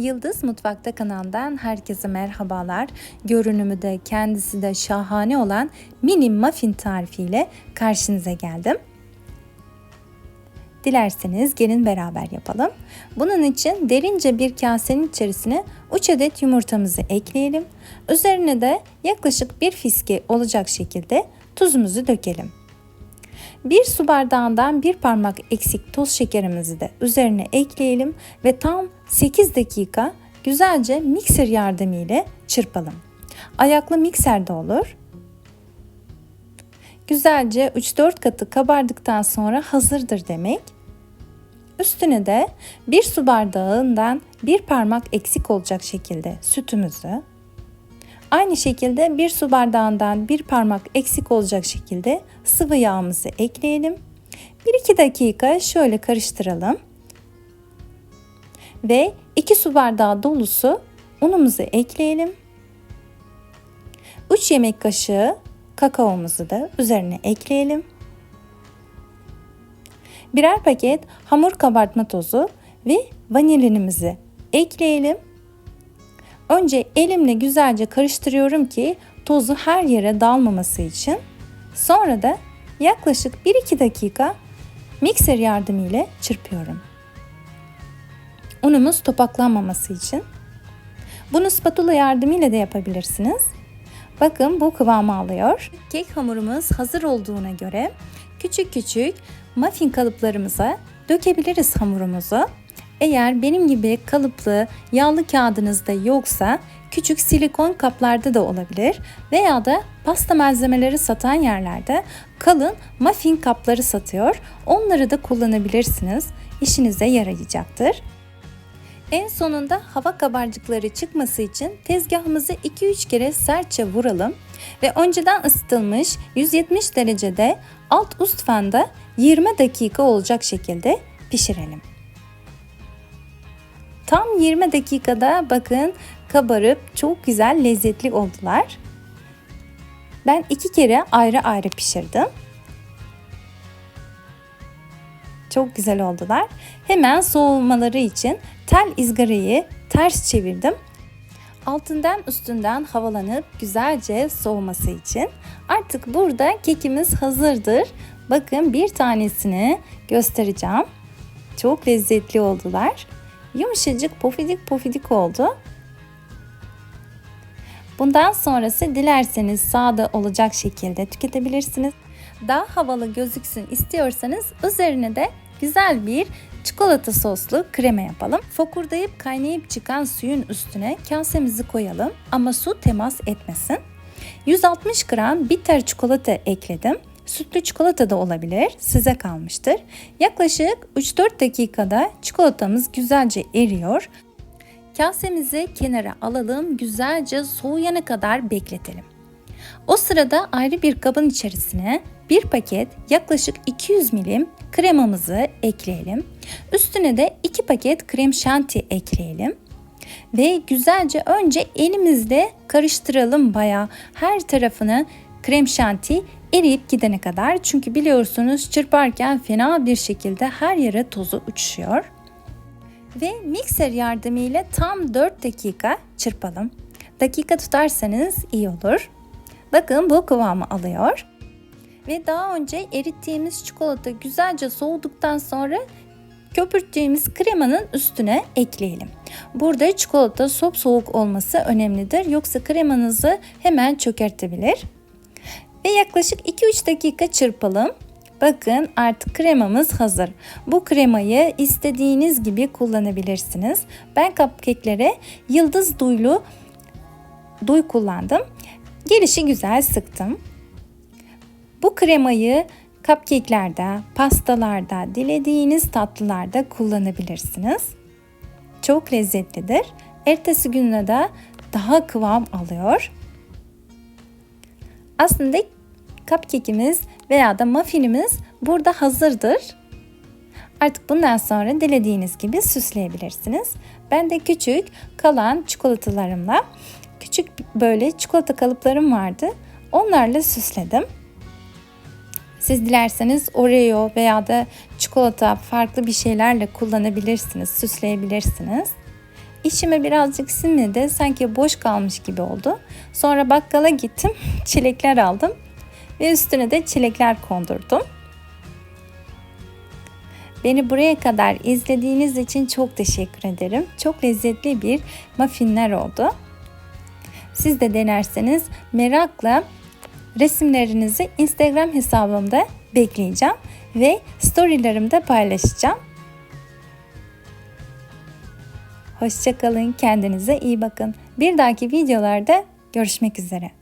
Yıldız Mutfakta kanalından herkese merhabalar. Görünümü de kendisi de şahane olan mini muffin tarifiyle karşınıza geldim. Dilerseniz gelin beraber yapalım. Bunun için derince bir kasenin içerisine 3 adet yumurtamızı ekleyelim. Üzerine de yaklaşık bir fiske olacak şekilde tuzumuzu dökelim. Bir su bardağından bir parmak eksik toz şekerimizi de üzerine ekleyelim ve tam 8 dakika güzelce mikser yardımıyla çırpalım. Ayaklı mikser de olur. Güzelce 3-4 katı kabardıktan sonra hazırdır demek. Üstüne de bir su bardağından bir parmak eksik olacak şekilde sütümüzü, aynı şekilde bir su bardağından bir parmak eksik olacak şekilde sıvı yağımızı ekleyelim. 1-2 dakika şöyle karıştıralım. Ve 2 su bardağı dolusu unumuzu ekleyelim. 3 yemek kaşığı kakaomuzu da üzerine ekleyelim. Birer paket hamur kabartma tozu ve vanilinimizi ekleyelim. Önce elimle güzelce karıştırıyorum ki tozu her yere dalmaması için. Sonra da yaklaşık 1-2 dakika mikser yardımıyla çırpıyorum. Unumuz topaklanmaması için. Bunu spatula yardımıyla da yapabilirsiniz. Bakın bu kıvamı alıyor. Kek hamurumuz hazır olduğuna göre küçük küçük muffin kalıplarımıza dökebiliriz hamurumuzu. Eğer benim gibi kalıplı yağlı kağıdınızda yoksa küçük silikon kaplarda da olabilir veya da pasta malzemeleri satan yerlerde kalın muffin kapları satıyor. Onları da kullanabilirsiniz. İşinize yarayacaktır. En sonunda hava kabarcıkları çıkması için tezgahımızı 2-3 kere sertçe vuralım ve önceden ısıtılmış 170 derecede alt üst fanda 20 dakika olacak şekilde pişirelim. Tam 20 dakikada bakın kabarıp çok güzel lezzetli oldular. Ben iki kere ayrı ayrı pişirdim. Çok güzel oldular. Hemen soğumaları için tel izgarayı ters çevirdim. Altından üstünden havalanıp güzelce soğuması için. Artık burada kekimiz hazırdır. Bakın bir tanesini göstereceğim. Çok lezzetli oldular. Yumuşacık pofidik pofidik oldu. Bundan sonrası dilerseniz sade olacak şekilde tüketebilirsiniz. Daha havalı gözüksün istiyorsanız üzerine de güzel bir çikolata soslu krema yapalım. Fokurdayıp kaynayıp çıkan suyun üstüne kasemizi koyalım ama su temas etmesin. 160 gram bitter çikolata ekledim. Sütlü çikolata da olabilir. Size kalmıştır. Yaklaşık 3-4 dakikada çikolatamız güzelce eriyor. Kasemizi kenara alalım. Güzelce soğuyana kadar bekletelim. O sırada ayrı bir kabın içerisine bir paket yaklaşık 200 milim kremamızı ekleyelim. Üstüne de 2 paket krem şanti ekleyelim. Ve güzelce önce elimizle karıştıralım baya her tarafını krem şanti eriyip gidene kadar. Çünkü biliyorsunuz çırparken fena bir şekilde her yere tozu uçuşuyor. Ve mikser yardımıyla tam 4 dakika çırpalım. Dakika tutarsanız iyi olur. Bakın bu kıvamı alıyor. Ve daha önce erittiğimiz çikolata güzelce soğuduktan sonra köpürttüğümüz kremanın üstüne ekleyelim. Burada çikolata sop soğuk olması önemlidir. Yoksa kremanızı hemen çökertebilir. Ve yaklaşık 2-3 dakika çırpalım. Bakın artık kremamız hazır. Bu kremayı istediğiniz gibi kullanabilirsiniz. Ben cupcake'lere yıldız duylu duy kullandım. Gelişi güzel sıktım. Bu kremayı cupcake'lerde, pastalarda, dilediğiniz tatlılarda kullanabilirsiniz. Çok lezzetlidir. Ertesi gününe de daha kıvam alıyor. Aslında cupcake'imiz veya da muffinimiz burada hazırdır. Artık bundan sonra dilediğiniz gibi süsleyebilirsiniz. Ben de küçük kalan çikolatalarımla küçük böyle çikolata kalıplarım vardı. Onlarla süsledim. Siz dilerseniz Oreo veya da çikolata farklı bir şeylerle kullanabilirsiniz, süsleyebilirsiniz. İçime birazcık sinmedi. Sanki boş kalmış gibi oldu. Sonra bakkala gittim. Çilekler aldım. Ve üstüne de çilekler kondurdum. Beni buraya kadar izlediğiniz için çok teşekkür ederim. Çok lezzetli bir muffinler oldu. Siz de denerseniz merakla resimlerinizi Instagram hesabımda bekleyeceğim ve storylerimde paylaşacağım. Hoşçakalın, kendinize iyi bakın. Bir dahaki videolarda görüşmek üzere.